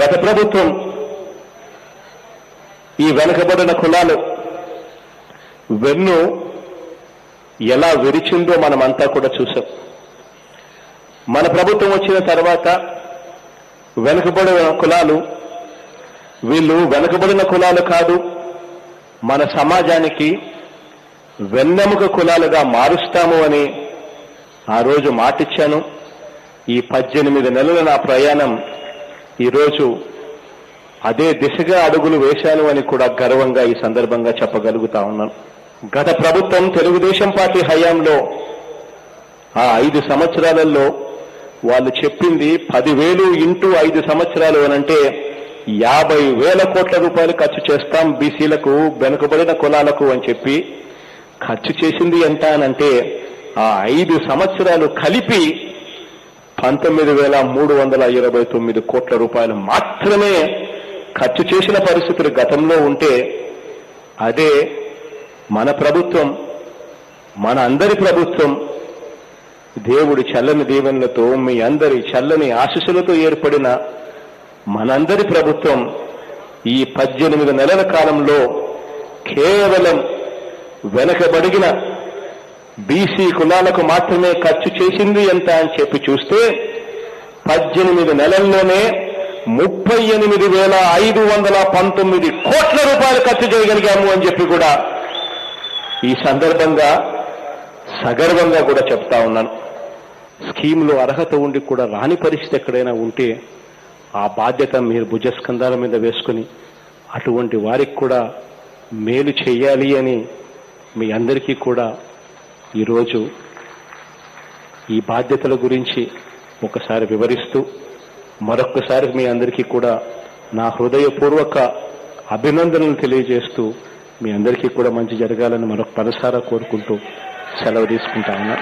గత ప్రభుత్వం ఈ వెనుకబడిన కులాలు వెన్ను ఎలా విరిచిందో మనమంతా కూడా చూసాం మన ప్రభుత్వం వచ్చిన తర్వాత వెనుకబడిన కులాలు వీళ్ళు వెనుకబడిన కులాలు కాదు మన సమాజానికి వెన్నెముక కులాలుగా మారుస్తాము అని ఆ రోజు మాటిచ్చాను. ఈ పద్దెనిమిది నెలల నా ప్రయాణం ఈరోజు అదే దిశగా అడుగులు వేశాను అని కూడా గర్వంగా ఈ సందర్భంగా చెప్పగలుగుతా ఉన్నాను. గత ప్రభుత్వం తెలుగుదేశం పార్టీ హయాంలో ఆ ఐదు సంవత్సరాలలో వాళ్ళు చెప్పింది పదివేలు ఇంటూ ఐదు సంవత్సరాలు అనంటే యాభై వేల కోట్ల రూపాయలు ఖర్చు చేస్తాం బీసీలకు వెనుకబడిన కులాలకు అని చెప్పి ఖర్చు చేసింది ఎంత అనంటే ఆ ఐదు సంవత్సరాలు కలిపి పంతొమ్మిది వేల మూడు వందల ఇరవై తొమ్మిది కోట్ల రూపాయలు మాత్రమే ఖర్చు చేసిన పరిస్థితులు గతంలో ఉంటే అదే మన ప్రభుత్వం మన అందరి ప్రభుత్వం దేవుడి చల్లని దీవెనలతో మీ అందరి చల్లని ఆశీస్సులతో ఏర్పడిన మనందరి ప్రభుత్వం ఈ పద్దెనిమిది నెలల కాలంలో కేవలం వెనకబడిగిన బీసీ కులాలకు మాత్రమే ఖర్చు చేసింది ఎంత అని చెప్పి చూస్తే పద్దెనిమిది నెలల్లోనే ముప్పై ఎనిమిది వేల ఐదు వందల పంతొమ్మిది కోట్ల రూపాయలు ఖర్చు చేయగలిగాము అని చెప్పి కూడా ఈ సందర్భంగా సగర్వంగా కూడా చెప్తా ఉన్నాను. స్కీమ్లో అర్హత ఉండి కూడా రాని పరిస్థితి ఎక్కడైనా ఉంటే ఆ బాధ్యత మీరు భుజస్కంధాల మీద వేసుకుని అటువంటి వారికి కూడా మేలు చేయాలి అని మీ అందరికీ కూడా ఈరోజు ఈ బాధ్యతల గురించి ఒకసారి వివరిస్తూ మరొక్కసారి మీ అందరికీ కూడా నా హృదయపూర్వక అభినందనలు తెలియజేస్తూ మీ అందరికీ కూడా మంచి జరగాలని మరొక మనసారా కోరుకుంటూ సెలవు తీసుకుంటా ఉన్నా